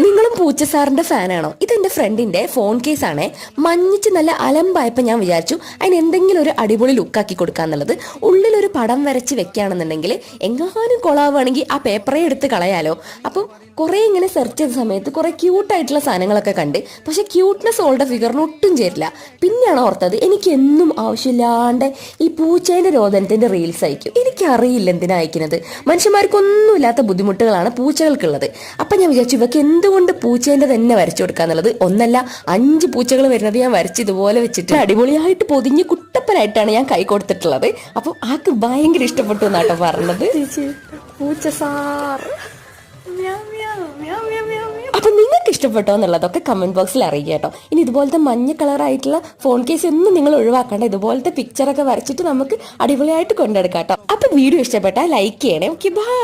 നിങ്ങളും പൂച്ച സാറിന്റെ ഫാനാണോ? ഇതെന്റെ ഫ്രണ്ടിന്റെ ഫോൺ കേസ് ആണേ. മഞ്ഞിച്ച് നല്ല അലമ്പായപ്പോൾ ഞാൻ വിചാരിച്ചു. അതിന് എന്തെങ്കിലും ഒരു അടിപൊളി ലുക്കാക്കി കൊടുക്കാന്നുള്ളത് ഉള്ളിലൊരു പടം വരച്ച് വെക്കുകയാണെന്നുണ്ടെങ്കിൽ എങ്ങാനും കൊളാവുകയാണെങ്കിൽ ആ പേപ്പറേ എടുത്ത് കളയാലോ. അപ്പം കുറേ ഇങ്ങനെ സെർച്ച് ചെയ്ത സമയത്ത് കുറേ ക്യൂട്ടായിട്ടുള്ള സാധനങ്ങളൊക്കെ കണ്ട്. പക്ഷെ ക്യൂട്ട്നെസ് ഓളുടെ ഫിഗറിന് ഒട്ടും ചേരില്ല. പിന്നെയാണ് ഓർത്തത് എനിക്ക് എന്നും ആവശ്യമില്ലാണ്ട് ഈ പൂച്ചേന്റെ രോദനത്തിന്റെ റീൽസ് അയക്കും. എനിക്കറിയില്ല എന്തിനാ അയക്കുന്നത്. മനുഷ്യന്മാർക്കൊന്നുമില്ലാത്ത ബുദ്ധിമുട്ടുകളാണ് പൂച്ചകൾക്കുള്ളത്. അപ്പം ഞാൻ വിചാരിച്ചു ഇവക്ക് എന്തുകൊണ്ട് പൂച്ചേന്റെ തന്നെ വരച്ചു കൊടുക്കാന്നുള്ളത് ഒന്നല്ല അഞ്ച് പൂച്ചകൾ വരുന്നത് ഞാൻ വരച്ച് ഇതുപോലെ വെച്ചിട്ട് അടിപൊളിയായിട്ട് പൊതിഞ്ഞ് കുട്ടപ്പനായിട്ടാണ് ഞാൻ കൈ കൊടുത്തിട്ടുള്ളത്. അപ്പൊ ആക്ക് ഭയങ്കര ഇഷ്ടപ്പെട്ടു എന്നാട്ടോ പറഞ്ഞത്. പൂച്ച സാർ. അപ്പൊ നിങ്ങൾക്ക് ഇഷ്ടപ്പെട്ടോ എന്നുള്ളതൊക്കെ കമന്റ് ബോക്സിൽ അറിയിക്കുക കേട്ടോ ഇനി ഇതുപോലത്തെ മഞ്ഞ കളർ ആയിട്ടുള്ള ഫോൺ കേസ് ഒന്നും നിങ്ങൾ ഒഴിവാക്കണ്ട. ഇതുപോലത്തെ പിക്ചറൊക്കെ വരച്ചിട്ട് നമുക്ക് അടിപൊളിയായിട്ട് കൊണ്ടെടുക്കാം കേട്ടോ അപ്പൊ വീഡിയോ ഇഷ്ടപ്പെട്ടാൽ ലൈക്ക് ചെയ്യണേ. Okay bye